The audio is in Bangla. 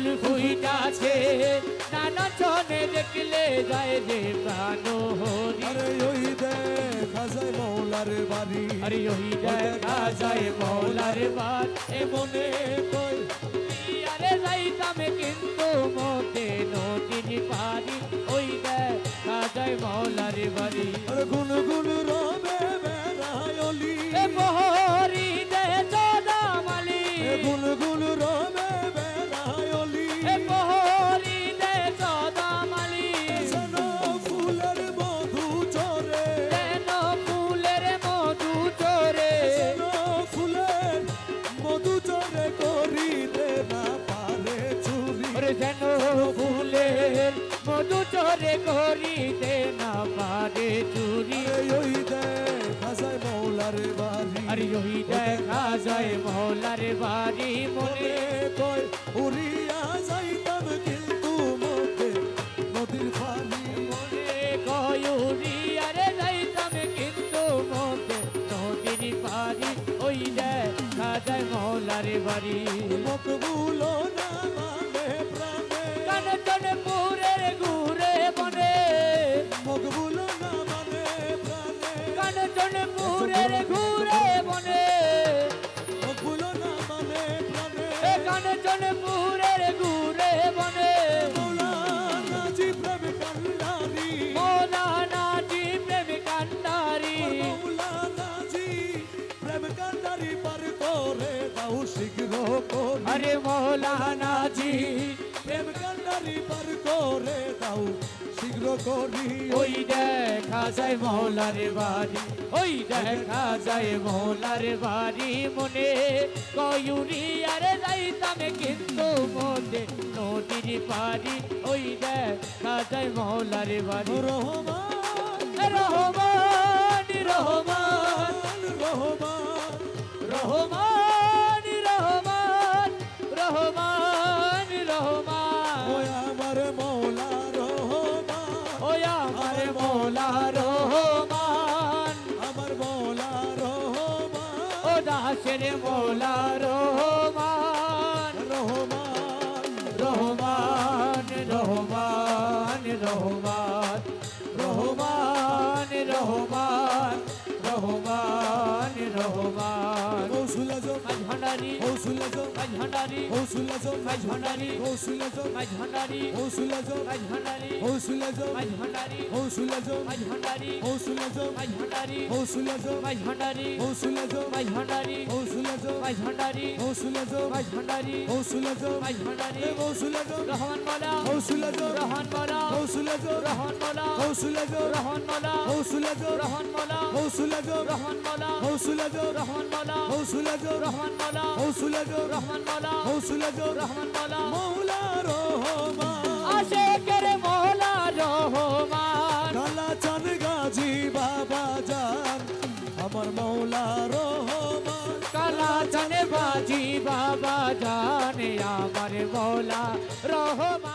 ফুল ফুইটাছে। নানা চনে দেখলে যায় রে প্রাণ হরি। আরে ওই দেখা যায় মৌলার বাড়ি। আরে ওই দেখা যায় মৌলার বাড়ি। এ মনে কই আরে যাইতাম কে মধু চরে করিতে না পারে চুরি। ওই দেখা যায় মৌলার বাড়ি আরে ওই দেখা যায় মহলার বাড়ি মনে। কয় উড়িয়া যাইতাম কিন্তু মধ্যে নদীর পানি মনে কয়ুরি আরে যাইতাম কিন্তু মধ্যে নদীর পারি ওই দেখা যায় মহলার বাড়ি। মকবুল না মানে প্রাণে। টনে টনে মুরের ঘুরে মনে। মকবুল নামানে প্রাণে কানে টনে মুরের ঘুরে মনে। মকবুল নামানে প্রাণে এ কানে টনে মুরের ঘুরে মনে। মৌলানা জি প্রেম কান্দারি মৌলানা জি প্রেম কান্দারি মৌলানা জি প্রেম কান্দারি পার করে আরে মৌলানা জি প্রেম কান্ডারি পার করে দাও শীঘ্র করি। ওই দেখা যায় মৌলার বাড়ি ওই দেখা যায় মৌলার বাড়ি মনে। কয়ুরি আরে যাইতাম কিন্তু মনে নদীর পারি ওই দেখা যায় মৌলার বাড়ি। রহমান রহমান রহমান রহমান। রহমান। দাসের মৌলা রহমান রহমান রহমান রহমান রহমান রহমান রহমান রহমান ভান্ডারি জম মাঝ ভান্ডারি জম মাঝ ভান্ডারি জম মাঝ ভান্ডারি জম মাঝ ভান্ডারি জম মাঝ ভান্ডারি জম মাঝ ভান্ডারি জম মাঝ ভান্ডারি জম মাঝ ভান্ডারি জম মাঝ ভান্ডারি জম মাঝ ভান্ডারি জম মাঝ ভান্ডারি জম মাঝ ভান্ডারি জম রহমান মালা জম রহমান মালা জম রহমান মালা জম রহমান মালা জম রহমান মালা জম রহমান মালা জম রহমান মালা জম রহমান মালা রহমান রহমান রহমান। আশেকের রহমান। কালা চান গাজী বাবা জান আমার রহমান। কালা বাজি বাবা জানে আমার মৌলা রহমান।